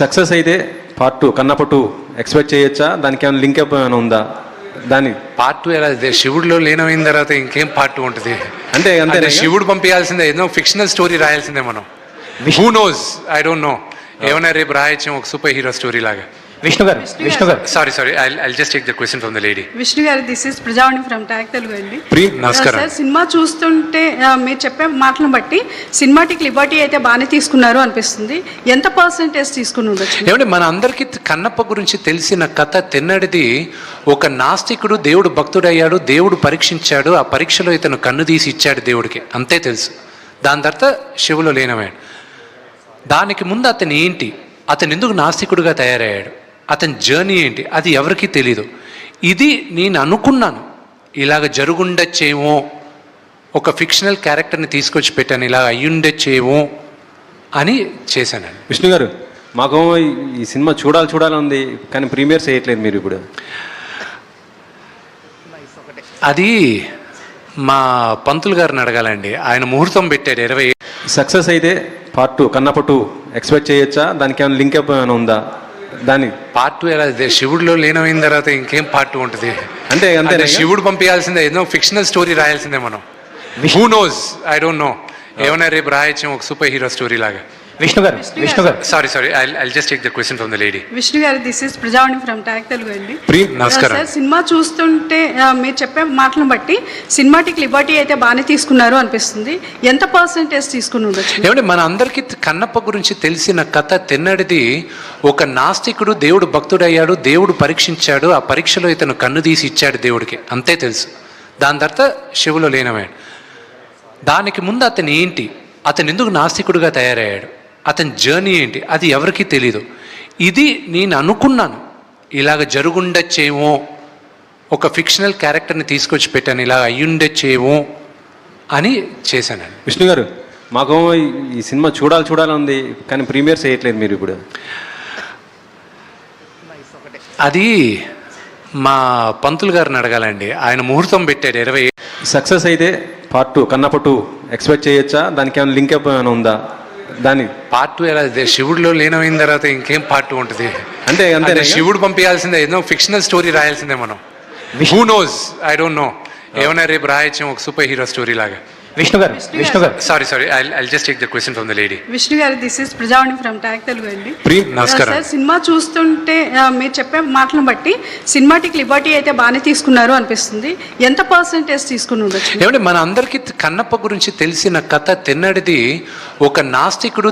Success అయితే part two Kannappa two expect చేయొచ్చా? దానికి ఏమైనా లింక్ ఏమైనా ఉందా? దాని పార్ట్ టూ ఎలా శివుడిలో లీనమైన తర్వాత ఇంకేం పార్ట్ టూ ఉంటుంది? అంటే అంతే అంటే శివుడు పంపించాల్సిందే ఏదో ఫిక్షనల్ స్టోరీ రాయాల్సిందే మనం. Who knows I don't know ఏమైనా రేపు రాయొచ్చు ఒక సూపర్ హీరో స్టోరీ లాగా. విష్ణు గారు విష్ణు గారు. Sorry sorry I just take the question from the lady Vishnu గారు this is Prajavani from Tak Telugu అండి. ప్రీ నమస్కారం. సార్ సినిమా చూస్తుంటే ఆ, మీరు చెప్పే మాటలను బట్టి సినిమాటిక్ లిబర్టీ అయితే బాగానే తీసుకున్నారు అనిపిస్తుంది. ఎంత పర్సెంటేజ్ తీసుకుని ఉండొచ్చు? ఏమంటే మన అందరికీ కన్నప్ప గురించి తెలిసిన కథ తెన్నడిది ఒక నాస్తికుడు దేవుడు భక్తుడయ్యాడు దేవుడు పరీక్షించాడు ఆ పరీక్షలో ఇతను కన్ను తీసి ఇచ్చాడు దేవుడికి. అంతే తెలుసు. దాని తర్వాత శివులో లీనమయ్యాడు. దానికి ముందు అతను ఏంటి? అతను ఎందుకు నాస్తికుడిగా తయారయ్యాడు? అతని జర్నీ ఏంటి? అది ఎవరికీ తెలీదు. ఇది నేను అనుకున్నాను. ఇలాగ జరుగుండొచ్చేమో ఒక ఫిక్షనల్ క్యారెక్టర్ని తీసుకొచ్చి పెట్టాను ఇలా అయ్యుండొచ్చేమో అని చేశానండి విష్ణు గారు మాకు ఈ- సినిమా చూడాలి చూడాలని ఉంది కానీ ప్రీమియర్ చేయట్లేదు మీరు ఇప్పుడు. అది మా పంతులు గారిని అడగాలండి. ఆయన ముహూర్తం పెట్టాడు ఇరవై సక్సెస్ అయితే part two Kannappa two expect చేయొచ్చా? దానికి ఏమైనా లింక్ ఏమైనా ఉందా? దాని పార్ట్ టూ ఎలా? శివుడిలో లీనమైన తర్వాత ఇంకేం పార్ట్ టూ ఉంటుంది? అంటే అంతే అంటే శివుడు పంపించాల్సిందే ఏదో ఫిక్షనల్ స్టోరీ రాయాల్సిందే మనం. Who knows I don't know ఏమైనా రేపు రాయొచ్చు ఒక సూపర్ హీరో స్టోరీ లాగా. విష్ణు గారు విష్ణు గారు. Sorry sorry I just take the question from the lady Vishnu గారు this is Prajavani from Tak Telugu అండి. ప్రీ నమస్కారం. సార్ సినిమా చూస్తుంటే ఆ, మీరు చెప్పే మాటలను బట్టి సినిమాటిక్ లిబర్టీ అయితే బాగానే తీసుకున్నారు అనిపిస్తుంది. ఎంత పర్సెంటేజ్ తీసుకుని ఉండొచ్చు? ఏమంటే మన అందరికీ కన్నప్ప గురించి తెలిసిన కథ తెన్నడిది ఒక నాస్తికుడు దేవుడు భక్తుడయ్యాడు దేవుడు పరీక్షించాడు ఆ పరీక్షలో ఇతను కన్ను తీసి ఇచ్చాడు దేవుడికి. అంతే తెలుసు. దాని తర్వాత శివులో లీనమయ్యాడు. దానికి ముందు అతను ఏంటి? అతను ఎందుకు నాస్తికుడిగా తయారయ్యాడు? అతని జర్నీ ఏంటి? అది ఎవరికీ తెలీదు. ఇది నేను అనుకున్నాను. ఇలాగ జరుగుండొచ్చేమో ఒక ఫిక్షనల్ క్యారెక్టర్ని తీసుకొచ్చి పెట్టాను ఇలా అయ్యుండొచ్చేమో అని చేశానండి విష్ణు గారు మాకు ఈ- సినిమా చూడాలి చూడాలని ఉంది కానీ ప్రీమియర్ చేయట్లేదు మీరు ఇప్పుడు. అది మా పంతులు గారిని అడగాలండి. ఆయన ముహూర్తం పెట్టాడు ఇరవై సక్సెస్ అయితే part two Kannappa two expect చేయొచ్చా? దానికి ఏమైనా లింక్ ఏమైనా ఉందా? దాని పార్ట్ టూ ఎలా శివుడిలో లీనమైన తర్వాత ఇంకేం పార్ట్ టూ ఉంటుంది? అంటే అంతే శివుడు పంపించాల్సిందే ఏదో ఫిక్షనల్ స్టోరీ రాయాల్సిందే మనం. Who knows I don't know ఏమైనా రేపు రాయొచ్చు ఒక సూపర్ హీరో స్టోరీ లాగా. విష్ణు గారు విష్ణు గారు. Sorry sorry I I just take the question from the lady Vishnu గారు this is Prajavani from Tak Telugu అండి. ప్రీ నమస్కారం. సార్ సినిమా చూస్తుంటే ఆ, మీరు చెప్పే మాటలను బట్టి సినిమాటిక్ లిబర్టీ అయితే బాగానే తీసుకున్నారు అనిపిస్తుంది. ఎంత పర్సెంటేజ్ తీసుకుని ఉండొచ్చు? ఏమంటే మన అందరికీ కన్నప్ప గురించి తెలిసిన కథ తెన్నడిది ఒక నాస్తికుడు